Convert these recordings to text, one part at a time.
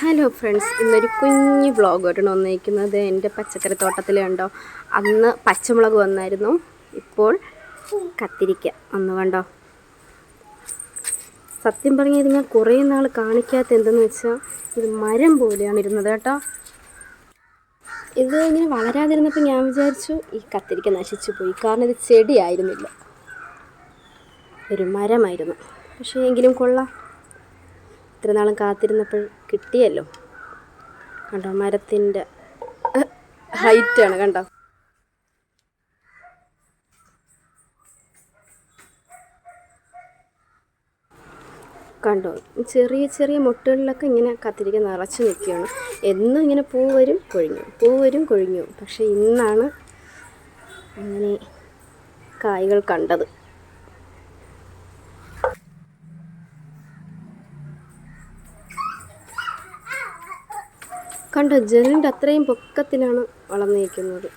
Hello friends ഇന്നൊരു കുഞ്ഞു വ്ളോഗായിട്ടാണ് വന്നിരിക്കുന്നത്. എന്റെ പച്ചക്കറി തോട്ടത്തിൽ അന്ന് പച്ചമുളക് വന്നായിരുന്നു. ഇപ്പോൾ കത്തിരിക്ക ഒന്ന് കണ്ടോ? സത്യം പറഞ്ഞാൽ ഞാൻ കുറേ നാൾ കാണിക്കാത്ത എന്തെന്ന് വെച്ചാൽ ഇത് മരം പോലെയാണ് ഇരുന്നത് കേട്ടോ. ഇത് ഇങ്ങനെ വളരാതിരുന്നപ്പോൾ ഞാൻ വിചാരിച്ചു ഈ കത്തിരിക്ക നശിച്ചു പോയി. കാരണം ഇത് ചെടിയായിരുന്നില്ല. ഒരു മരമായിരുന്നു. പക്ഷേ എങ്കിലും കൊള്ളാം. ഇത്ര നാളും കാത്തിരുന്നപ്പോൾ കിട്ടിയല്ലോ. കണ്ടോ മരത്തിന്റെ ആണ് കണ്ടോ. കണ്ടോ ചെറിയ ചെറിയ മുട്ടുകളിലൊക്കെ ഇങ്ങനെ കത്തിരിക്ക നിറച്ച് നിൽക്കുകയാണ്. എന്നും ഇങ്ങനെ പൂ വരും കൊഴിഞ്ഞു. പൂ വരും കൊഴിഞ്ഞു. പക്ഷേ ഇന്നാണ് അങ്ങനെ കായ്കൾ കണ്ടത്. കണ്ടോ ജനലിന്റെ അത്രയും പൊക്കത്തിലാണ് വളർന്നിരിക്കുന്നത്.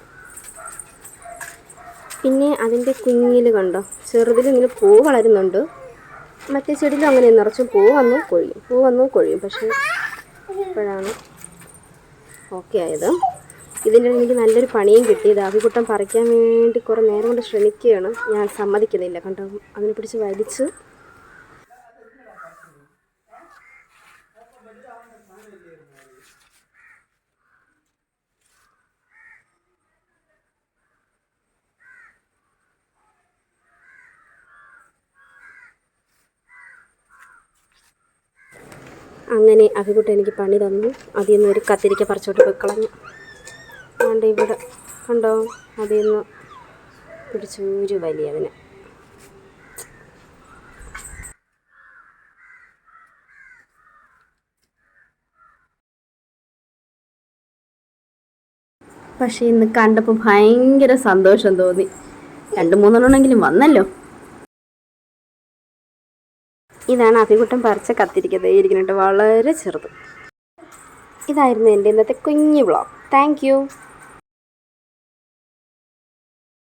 പിന്നെ അതിന്റെ കുഞ്ഞിൽ കണ്ടോ ചെറുതിൽ ഇങ്ങനെ പൂ വളരുന്നുണ്ട്. മറ്റേ ചെടിയിലും അങ്ങനെ നിറച്ചും പൂ വന്നു കൊഴിയും. പൂ വന്നു കൊഴിയും പക്ഷേ ഇപ്പോഴാണ് ഓക്കെ ആയത്. ഇതിന്റെ എനിക്ക് നല്ലൊരു പണിയും കിട്ടി. ഇത് ആവിക്കുട്ടം പറിക്കാൻ വേണ്ടി കുറേ നേരം കൊണ്ട് ശ്രമിക്കുകയാണ്. ഞാൻ സമ്മതിക്കുന്നില്ല. കണ്ടോ അതിനെ പിടിച്ച് വലിച്ച്. അങ്ങനെ അവികുട്ട എനിക്ക് പണി തന്നു. അതിൽ നിന്ന് ഒരു കത്തിരിക്ക പറിച്ചോട്ട് പോയി കളഞ്ഞു. അതുകൊണ്ട് ഇവിടെ കണ്ടോ? അതിൽ നിന്ന് പിടിച്ചൂരു വലിയ അതിനെ പക്ഷേ ഇന്ന് കണ്ടപ്പോൾ ഭയങ്കര സന്തോഷം തോന്നി. രണ്ട് മൂന്നെണ്ണമെങ്കിലും വന്നല്ലോ. ഇതാണ് അഭികുട്ടം പറിച്ച കത്തിരിക്കുന്നത്. ഇരിക്കുന്നുണ്ട് വളരെ ചെറുത്. ഇതായിരുന്നു എന്റെ ഇന്നത്തെ കുഞ്ഞു വ്ളോഗ് താങ്ക്